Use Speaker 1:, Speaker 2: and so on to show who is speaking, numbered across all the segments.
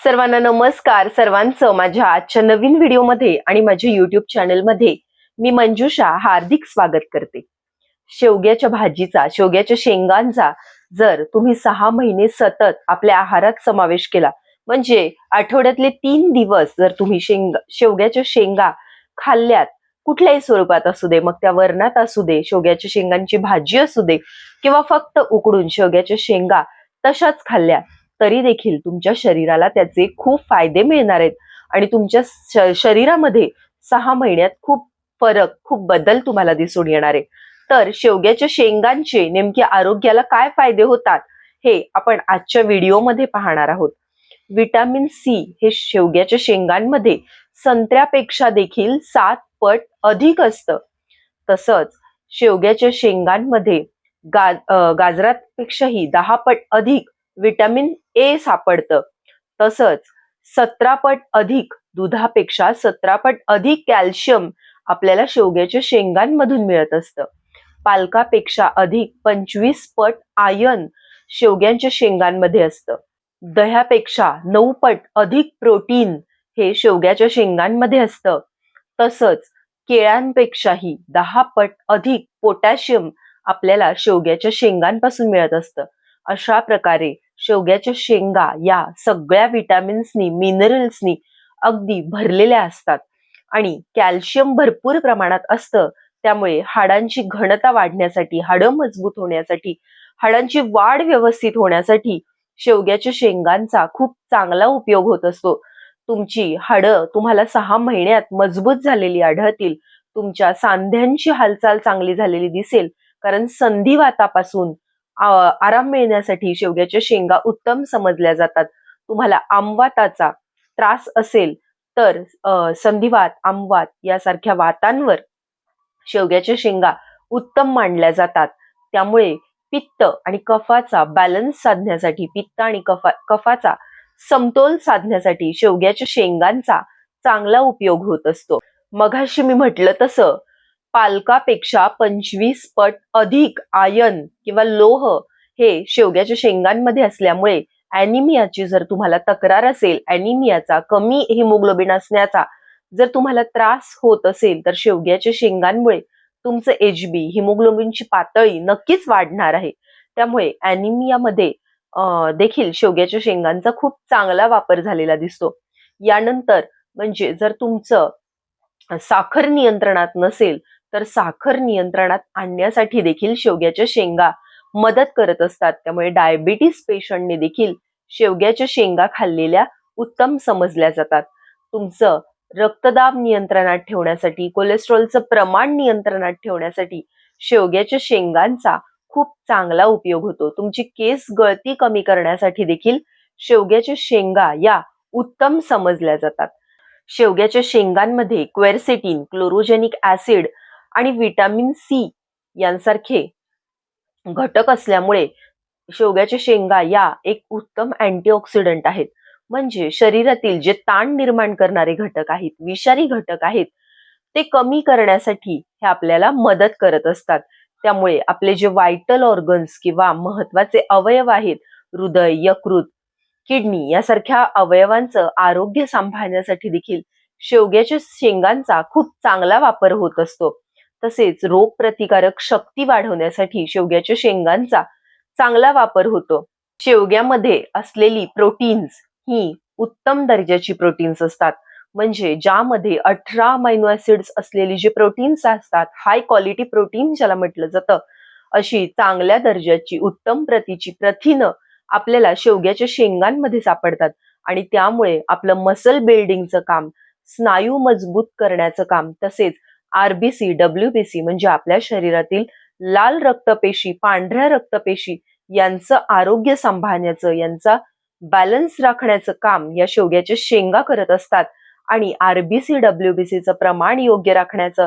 Speaker 1: सर्वांना नमस्कार. सर्वांचं माझ्या आजच्या नवीन व्हिडिओमध्ये आणि माझ्या युट्यूब चॅनलमध्ये मी मंजुषा हार्दिक स्वागत करते. शेवग्याच्या भाजीचा शेवग्याच्या शेंगांचा जर तुम्ही सहा महिने सतत आपल्या आहारात समावेश केला म्हणजे आठवड्यातले तीन दिवस जर तुम्ही शेंगा शेवग्याच्या शेंगा खाल्ल्यात कुठल्याही स्वरूपात असू दे मग त्या वरणात असू दे शेवग्याच्या शेंगांची भाजी असू दे किंवा फक्त उकडून शेवग्याच्या शेंगा तशाच खाल्ल्या तरी देखील तुमच्या शरीराला त्याचे खूप फायदे मिळणार आहेत. आणि तुमच्या श- शरीरामध्ये सहा महिन्यात खूप फरक खूप बदल तुम्हाला दिसून येणार आहे. तर शेवग्याच्या शेंगांचे नेमके आरोग्याला काय फायदे होतात हे आपण आजच्या व्हिडिओमध्ये पाहणार आहोत. विटॅमिन सी हे शेवग्याच्या शेंगांमध्ये संत्र्यापेक्षा देखील सात पट अधिक असतं. तसंच शेवग्याच्या शेंगांमध्ये गा गाजरापेक्षाही दहा पट अधिक व्हिटॅमिन ए सापडतं. तसंच सतरा पट अधिक दुधापेक्षा सतरा पट अधिक कॅल्शियम आपल्याला शेवग्याच्या शेंगांमधून मिळत असतं. पालकापेक्षा अधिक पंचवीस पट आयन शेवग्यांच्या शेंगांमध्ये असतं. दह्यापेक्षा नऊ पट अधिक प्रोटीन हे शेवग्याच्या शेंगांमध्ये असतं. तसंच केळ्यांपेक्षाही दहा पट अधिक पोटॅशियम आपल्याला शेवग्याच्या शेंगांपासून मिळत असतं. अशा प्रकारे शेवग्याच्या शेंगा या सगळ्या व्हिटॅमिन्सनी मिनरल्सनी अगदी भरलेल्या असतात. आणि कॅल्शियम भरपूर प्रमाणात असतं त्यामुळे हाडांची घनता वाढण्यासाठी हाडं मजबूत होण्यासाठी हाडांची वाढ व्यवस्थित होण्यासाठी शेवग्याच्या शेंगांचा खूप चांगला उपयोग होत असतो. तुमची हाडं तुम्हाला सहा महिन्यात मजबूत झालेली आढळतील तुमच्या सांध्यांची हालचाल चांगली झालेली दिसेल कारण संधिवातापासून आराम मिळण्यासाठी शेवग्याच्या शेंगा उत्तम समजल्या जातात. तुम्हाला आमवाताचा त्रास असेल तर संधिवात आमवात यासारख्या वातांवर शेवग्याच्या शेंगा उत्तम मानल्या जातात. त्यामुळे पित्त आणि कफाचा बॅलन्स साधण्यासाठी पित्त आणि कफा कफाचा समतोल साधण्यासाठी शेवग्याच्या शेंगांचा चांगला उपयोग होत असतो. मघाशी मी म्हटलं तसं पालकापेक्षा पंचवीस पट अधिक आयन किंवा लोह हे शेवग्याच्या शेंगांमध्ये असल्यामुळे अॅनिमियाची जर तुम्हाला तक्रार असेल अॅनिमियाचा कमी हिमोग्लोबिन असण्याचा जर तुम्हाला त्रास होत असेल तर शेवग्याच्या शेंगांमुळे तुमचं एच बी हिमोग्लोबिनची पातळी नक्कीच वाढणार आहे. त्यामुळे अॅनिमियामध्ये देखील शेवग्याच्या शेंगांचा खूप चांगला वापर झालेला दिसतो. यानंतर म्हणजे जर तुमचं साखर नियंत्रणात नसेल तर साखर नियंत्रणात आणण्यासाठी देखील शेवग्याच्या शेंगा मदत करत असतात. त्यामुळे डायबिटीस पेशंटने देखील शेवग्याच्या शेंगा खाल्लेल्या उत्तम समजल्या जातात. तुमचं रक्तदाब नियंत्रणात ठेवण्यासाठी कोलेस्ट्रॉलचं प्रमाण नियंत्रणात ठेवण्यासाठी शेवग्याच्या शेंगांचा खूप चांगला उपयोग होतो. तुमची केस गळती कमी करण्यासाठी देखील शेवग्याच्या शेंगा या उत्तम समजल्या जातात. शेवग्याच्या शेंगांमध्ये क्वेरसेटिन क्लोरोजेनिक ऍसिड आणि विटॅमिन सी यांसारखे घटक असल्यामुळे शेवग्याच्या शेंगा या एक उत्तम अँटीऑक्सिडंट आहेत. म्हणजे शरीरातील जे ताण निर्माण करणारे घटक आहेत विषारी घटक आहेत ते कमी करण्यासाठी हे आपल्याला मदत करत असतात. त्यामुळे आपले जे व्हायटल ऑर्गन्स किंवा महत्त्वाचे अवयव आहेत हृदय यकृत किडनी यासारख्या अवयवांचं आरोग्य सांभाळण्यासाठी देखील शेवग्याच्या शेंगांचा खूप चांगला वापर होत असतो. तसेच रोग प्रतिकारक शक्ती वाढवण्यासाठी शेवग्याच्या शेंगांचा चांगला वापर होतो. शेवग्यामध्ये असलेली प्रोटीन्स ही उत्तम दर्जाची प्रोटीन्स असतात. म्हणजे ज्यामध्ये अठरा अमायनो ऍसिड्स असलेली जी प्रोटीन्स असतात हाय क्वालिटी प्रोटीन ज्याला म्हटलं जातं अशी चांगल्या दर्जाची उत्तम प्रतीची प्रथिनं आपल्याला शेवग्याच्या शेंगांमध्ये सापडतात. आणि त्यामुळे आपलं मसल बिल्डिंगचं काम स्नायू मजबूत करण्याचं काम तसेच आरबीसी डब्ल्यूबीसी म्हणजे आपल्या शरीरातील लाल रक्तपेशी पांढऱ्या रक्तपेशी यांचं आरोग्य सांभाळण्याचं यांचा बॅलन्स राखण्याचं काम या शेवग्याच्या शेंगा करत असतात. आणि आरबीसी डब्ल्यूबीसीचं प्रमाण योग्य राखण्याचं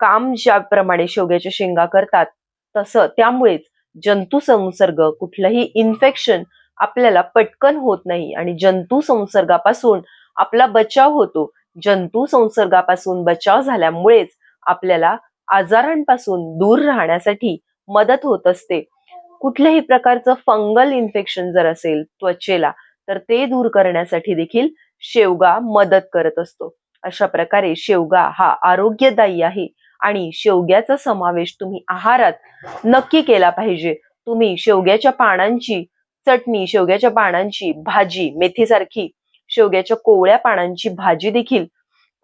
Speaker 1: काम ज्याप्रमाणे शेवग्याच्या शेंगा करतात तसं त्यामुळेच जंतू संसर्ग कुठलंही इन्फेक्शन आपल्याला पटकन होत नाही. आणि जंतू संसर्गापासून आपला बचाव होतो. जंतू संसर्गापासून बचाव झाल्यामुळेच आपल्याला आजारांपासून दूर राहण्यासाठी मदत होत असते. कुठल्याही प्रकारचं फंगल इन्फेक्शन जर असेल त्वचेला तर ते दूर करण्यासाठी देखील शेवगा मदत करत असतो. अशा प्रकारे शेवगा हा आरोग्यदायी आहे आणि शेवग्याचा समावेश तुम्ही आहारात नक्की केला पाहिजे. तुम्ही शेवग्याच्या पानांची चटणी शेवग्याच्या पानांची भाजी मेथीसारखी शेवग्याच्या कोवळ्या पानांची भाजी देखील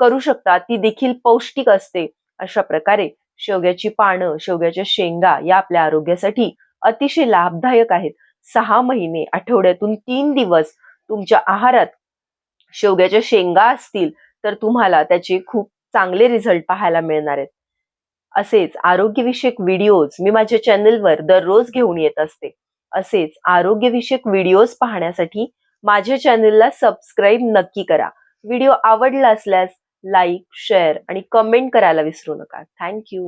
Speaker 1: करू शकता ती देखील पौष्टिक असते. अशा प्रकारे शेवग्याची पानं शेवग्याच्या शेंगा या आपल्या आरोग्यासाठी अतिशय लाभदायक आहेत. सहा महिने आठवड्यातून तीन दिवस तुमच्या आहारात शेवग्याच्या शेंगा असतील तर तुम्हाला त्याचे खूप चांगले रिझल्ट पाहायला मिळणार आहेत. असेच आरोग्यविषयक व्हिडिओज मी माझ्या चॅनलवर दररोज घेऊन येत असते. असेच आरोग्यविषयक व्हिडिओज पाहण्यासाठी माझ्या चॅनलला सबस्क्राईब नक्की करा. व्हिडिओ आवडला असल्यास लाईक शेअर आणि कमेंट करायला विसरू नका. थँक्यू